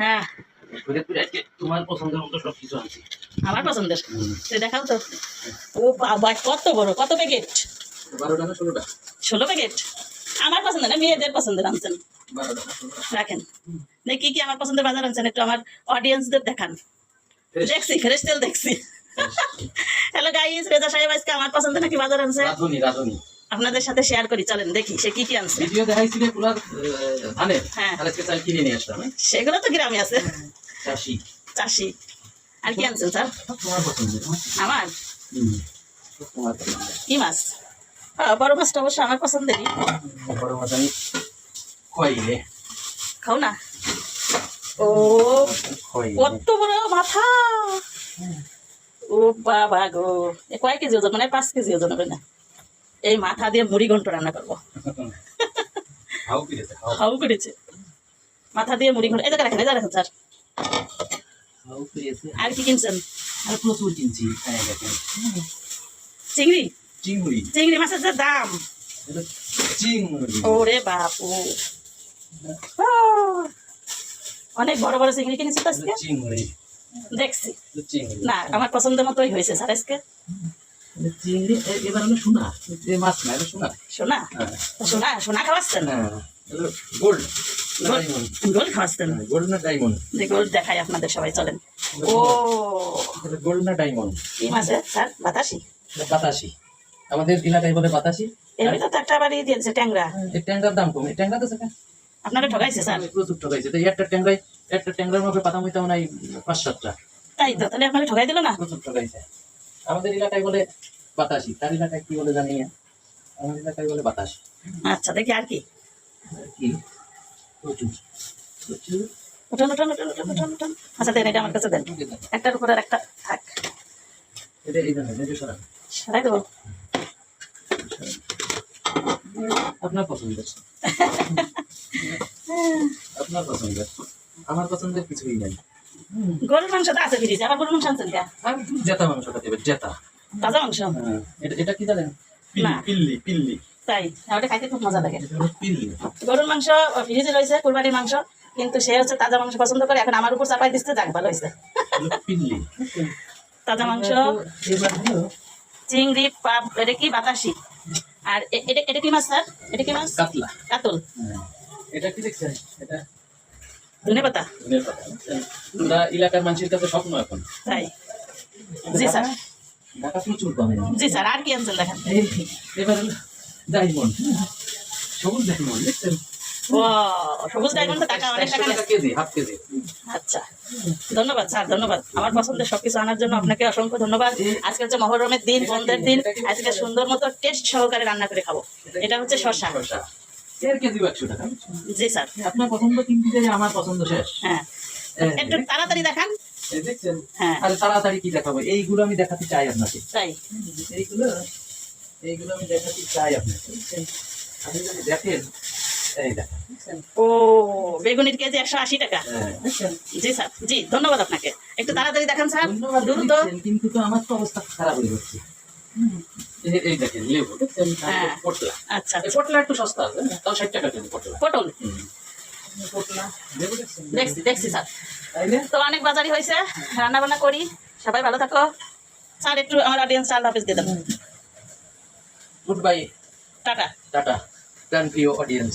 হ্যাঁ। তোমার পছন্দের মতো সব কিছু আনছি আমার পছন্দের? দেখাও তো। ও বাবা কত বড় কত প্যাকেট বারোটা না ষোলোটা? ষোলো প্যাকেট আমার পছন্দের না মেয়েদের পছন্দের আনছেন। রাখেন। কি কি আমার পছন্দের বাজার আনছেন? একটু আমার অডিয়েন্সদের দেখান। দেখছি ফ্রেশ তেল দেখছি। হ্যালো গাইস রেজা সাহেব আজকে আমার পছন্দের নাকি বাজার আনছে? রাধুনি রাধুনি। আপনাদের সাথে শেয়ার করি চলেন দেখি সে কি কি আনছে। ভিডিও দেখাইছিলে পুরার ধানের হ্যাঁ। তাহলে আজকে চাল কিনে নিয়ে আসলাম হ্যাঁ? সেগুলো তো গ্রামে আছে। চাষি। চাষি। আর কি আনছেন স্যার? তোমার পছন্দের হ্যাঁ? আমার? কি মাছ? বড় মাছটা অবশ্য আমার পছন্দেরই। বড় মাছ আমি খোয়াইলে খাও না? ও কত বড় মাথা! ও বাবা গো। এ কয় কেজি ওজন? মানে পাঁচ কেজি ওজন হবে না? এই মাথা দিয়ে মুড়ি ঘন্ট রান্না করব। হাউ কিরেছে মাথা দিয়ে মুড়ি ঘন্ট এই রাখেন এই রাখেন স্যার। আর কি কিনছেন? আর প্রচুর কিনছি চিংড়ি? চিংড়ি। চিংড়ি মাছের যে দাম। ওরে বাপু। অনেক বড় বড় চিংড়ি কিনেছি তো আজকে? দেখছি। না আমার পছন্দের মতোই হয়েছে স্যার আজকে। চিংড়ি এবার হলো সোনা। মাছ না এটা সোনা। সোনা? সোনা সোনা খাওয়াচ্ছেন? গোল্ড খাওয়াচ্ছেন? গোল্ড না ডায়মন্ড যে দেখাই আপনাদের সবাই চলেন। ও। গোল্ড না ডায়মন্ড কি মাছ স্যার বাতাসি? বাতাসি। আমাদের এলাকায় বলে বাতাসি। এর ভিতর তো একটা বাড়ি দিয়েছে ট্যাংরা। ট্যাংরার দাম কম। ট্যাংরা তো সেটা। আপনারা ঠকাইছে স্যার? প্রচুর টাকাইছে তো একটা ট্যাংরাই একটা ট্যাংরার মধ্যে পাতা মইতাম নাই পাঁচ সাতটা। তাই তো তাহলে আপনারা ঠকাই দিল না? প্রচুর টাকাইছে আমাদের এলাকায় বলে বাতাসি। তার এলাকায় কি বলে জানি না আমাদের এলাকায় বলে বাতাসি। আচ্ছা দেখি আর কি। কি? প্রচুর। প্রচুর? উঠান উঠান উঠান উঠান উঠান উঠান। আচ্ছা দেন এটা আমার কাছে দেন। একটার উপর আর একটা থাক। এটা এই ধরনের এটা সরান। সারাই দেবো? আপনার পছন্দের। আমার পছন্দের কিছুই নাই। গরুর মাংস তো আছে আবার গরুর মাংস আনছেন কে? জেতা মাংসটা দেবে জেতা। তাজা মাংস। হ্যাঁ, এটা এটা কি জানেন? পিল্লি পিল্লি তাই ওটা খাইতে খুব মজা লাগে। গরুর মাংস ফ্রিজে রয়েছে কুরবানির মাংস কিন্তু সে হচ্ছে তাজা মাংস পছন্দ করে এখন আমার উপর চাপাই দিচ্ছে যাক ভালো হয়েছে। তাজা মাংস চিংড়ি পাপ এটা কি বাতাসি? আর এটা এটা কি মাছ স্যার? এটা কি মাছ? কাতলা। কাতল। হ্যাঁ। এটা কি দেখছেন? এটা ধনে পাতা। পাতা, এলাকার মানুষের কাছে স্বপ্ন এখন। তাই। জি স্যার। জি স্যার আর কি আনছেন দেখেন? এবার ডায়মন্ড। সবুজ ডায়মন্ড দেখছেন? সবুজ ডায়মন্ড টাকা অনেক টাকা একশো নেয়। টাকা কেজি হাফ কেজি। আচ্ছা ধন্যবাদ স্যার ধন্যবাদ। আমার পছন্দের সবকিছু আনার জন্য আপনাকে অসংখ্য ধন্যবাদ। আজকে হচ্ছে মহরমের দিন বন্ধের দিন। আজকে সুন্দর মতো টেস্ট সহকারে রান্না করে খাব। এটা হচ্ছে শসা। জি স্যার। আপনার পছন্দ কিনতে আমার পছন্দ শেষ। হ্যাঁ। একটু তাড়াতাড়ি দেখান। দেখছেন? হ্যাঁ। আরে তাড়াতাড়ি কি দেখাবো? এইগুলো আমি দেখাতে চাই আপনাকে। তাই? এইগুলো এইগুলো আমি দেখাতে চাই আপনাকে। আপনি যদি দেখেন? ও বেগুনির কেজি একশো আশি টাকা। হ্যাঁ, জি স্যার। জি ধন্যবাদ আপনাকে। একটু তাড়াতাড়ি দেখান স্যার। দ্রুত। কিন্তু তো আমার তো অবস্থা খারাপ হয়ে যাচ্ছে। এই- দেখেন লেবু হ্যাঁ। পটলা। আচ্ছা আচ্ছা। পটলা একটু সস্তা আছে তাও ষাট টাকা পটলা। পটল? দেখছি দেখছি স্যার। তো অনেক বাজারই হয়েছে রান্না বান্না করি সবাই ভালো থাকো। স্যার একটু আমার অডিয়েন্স আল্লাহ হাফিজ দিয়ে দেবো গুড বাই টাটা। টাটা প্রিয় অডিয়েন্স